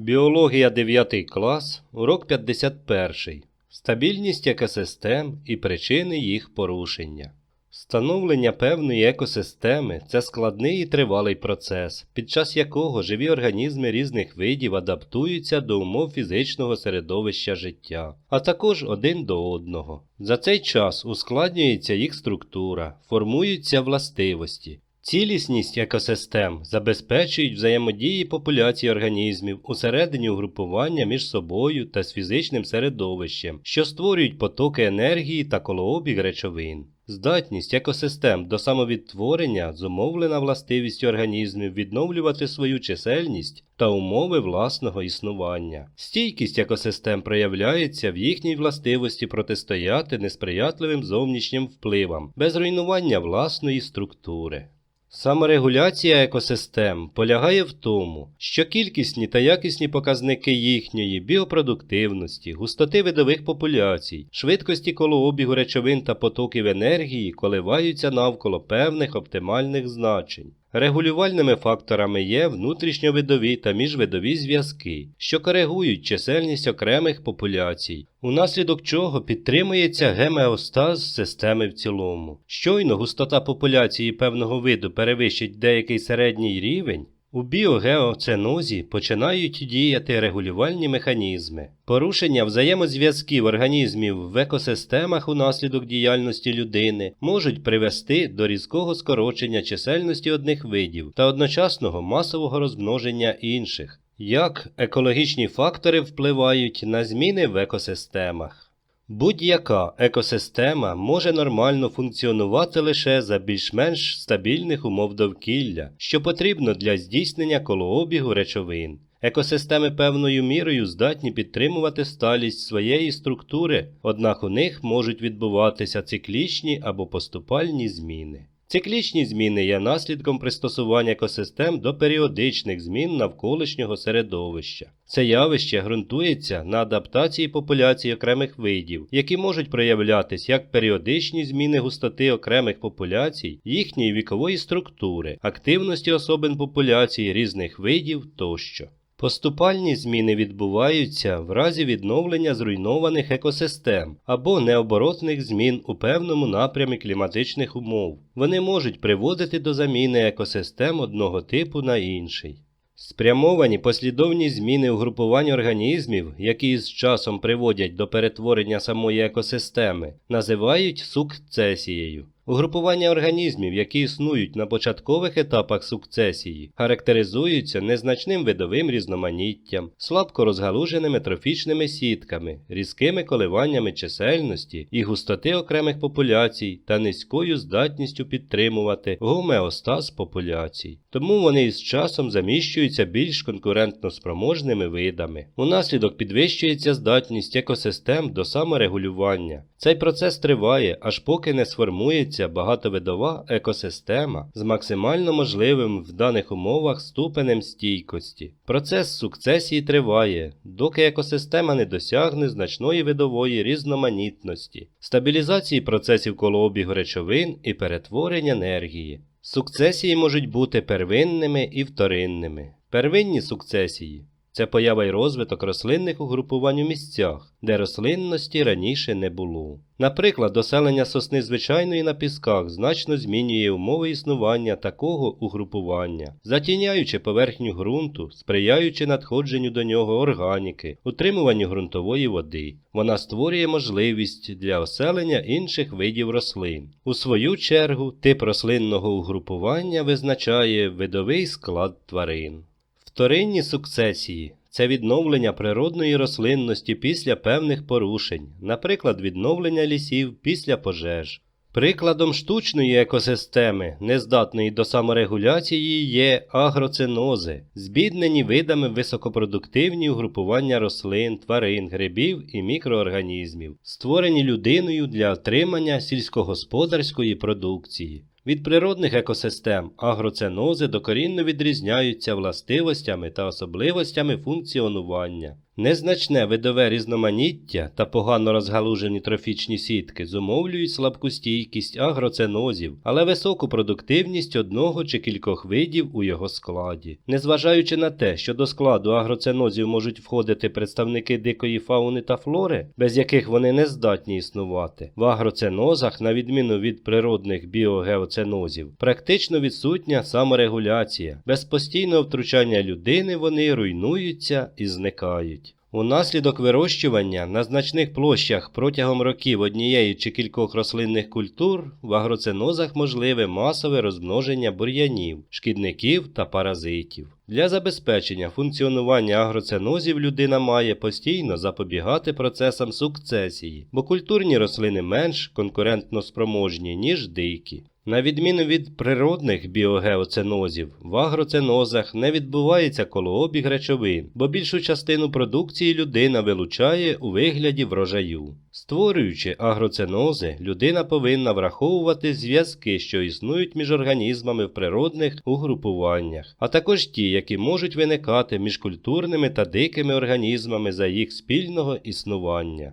Біологія 9 клас, урок 51. Стабільність екосистем і причини їх порушення. Встановлення певної екосистеми це складний і тривалий процес, під час якого живі організми різних видів адаптуються до умов фізичного середовища життя, а також один до одного. За цей час ускладнюється їх структура, формуються властивості. Цілісність екосистем забезпечують взаємодії популяцій організмів усередині угрупування між собою та з фізичним середовищем, що створюють потоки енергії та колообіг речовин. Здатність екосистем до самовідтворення зумовлена властивістю організмів відновлювати свою чисельність та умови власного існування. Стійкість екосистем проявляється в їхній властивості протистояти несприятливим зовнішнім впливам без руйнування власної структури. Саморегуляція екосистем полягає в тому, що кількісні та якісні показники їхньої біопродуктивності, густоти видових популяцій, швидкості колообігу речовин та потоків енергії коливаються навколо певних оптимальних значень. Регулювальними факторами є внутрішньовидові та міжвидові зв'язки, що коригують чисельність окремих популяцій, унаслідок чого підтримується гемеостаз системи в цілому. Щойно густота популяції певного виду перевищить деякий середній рівень, у біогеоценозі починають діяти регулювальні механізми. Порушення взаємозв'язків організмів в екосистемах унаслідок діяльності людини можуть привести до різкого скорочення чисельності одних видів та одночасного масового розмноження інших. Як екологічні фактори впливають на зміни в екосистемах? Будь-яка екосистема може нормально функціонувати лише за більш-менш стабільних умов довкілля, що потрібно для здійснення колообігу речовин. Екосистеми певною мірою здатні підтримувати сталість своєї структури, однак у них можуть відбуватися циклічні або поступальні зміни. Циклічні зміни є наслідком пристосування екосистем до періодичних змін навколишнього середовища. Це явище ґрунтується на адаптації популяцій окремих видів, які можуть проявлятись як періодичні зміни густоти окремих популяцій, їхньої вікової структури, активності особин популяцій різних видів тощо. Поступальні зміни відбуваються в разі відновлення зруйнованих екосистем або необоротних змін у певному напрямі кліматичних умов. Вони можуть приводити до заміни екосистем одного типу на інший. Спрямовані послідовні зміни у групуванні організмів, які з часом приводять до перетворення самої екосистеми, називають сукцесією. Угрупування організмів, які існують на початкових етапах сукцесії, характеризуються незначним видовим різноманіттям, слабко розгалуженими трофічними сітками, різкими коливаннями чисельності і густоти окремих популяцій та низькою здатністю підтримувати гомеостаз популяцій. Тому вони із часом заміщуються більш конкурентно спроможними видами. Унаслідок підвищується здатність екосистем до саморегулювання. Цей процес триває, аж поки не сформується багатовидова екосистема з максимально можливим в даних умовах ступенем стійкості. Процес сукцесії триває, доки екосистема не досягне значної видової різноманітності, стабілізації процесів колообігу речовин і перетворення енергії. Сукцесії можуть бути первинними і вторинними. Первинні сукцесії це поява й розвиток рослинних угрупувань у місцях, де рослинності раніше не було. Наприклад, доселення сосни звичайної на пісках значно змінює умови існування такого угрупування, затіняючи поверхню ґрунту, сприяючи надходженню до нього органіки, утримуванню ґрунтової води. Вона створює можливість для оселення інших видів рослин. У свою чергу, тип рослинного угрупування визначає видовий склад тварин. Вторинні сукцесії це відновлення природної рослинності після певних порушень, наприклад, відновлення лісів після пожеж. Прикладом штучної екосистеми, нездатної до саморегуляції, є агроцинози, збіднені видами високопродуктивні угрупування рослин, тварин, грибів і мікроорганізмів, створені людиною для отримання сільськогосподарської продукції. Від природних екосистем агроценози докорінно відрізняються властивостями та особливостями функціонування. Незначне видове різноманіття та погано розгалужені трофічні сітки зумовлюють слабку стійкість агроценозів, але високу продуктивність одного чи кількох видів у його складі. Незважаючи на те, що до складу агроценозів можуть входити представники дикої фауни та флори, без яких вони не здатні існувати, в агроценозах, на відміну від природних біогеоценозів, практично відсутня саморегуляція. Без постійного втручання людини вони руйнуються і зникають. Унаслідок вирощування на значних площах протягом років однієї чи кількох рослинних культур в агроценозах можливе масове розмноження бур'янів, шкідників та паразитів. Для забезпечення функціонування агроценозів людина має постійно запобігати процесам сукцесії, бо культурні рослини менш конкурентно спроможні, ніж дикі. На відміну від природних біогеоценозів, в агроценозах не відбувається колообіг речовин, бо більшу частину продукції людина вилучає у вигляді врожаю. Створюючи агроценози, людина повинна враховувати зв'язки, що існують між організмами в природних угрупуваннях, а також ті, які можуть виникати між культурними та дикими організмами за їх спільного існування.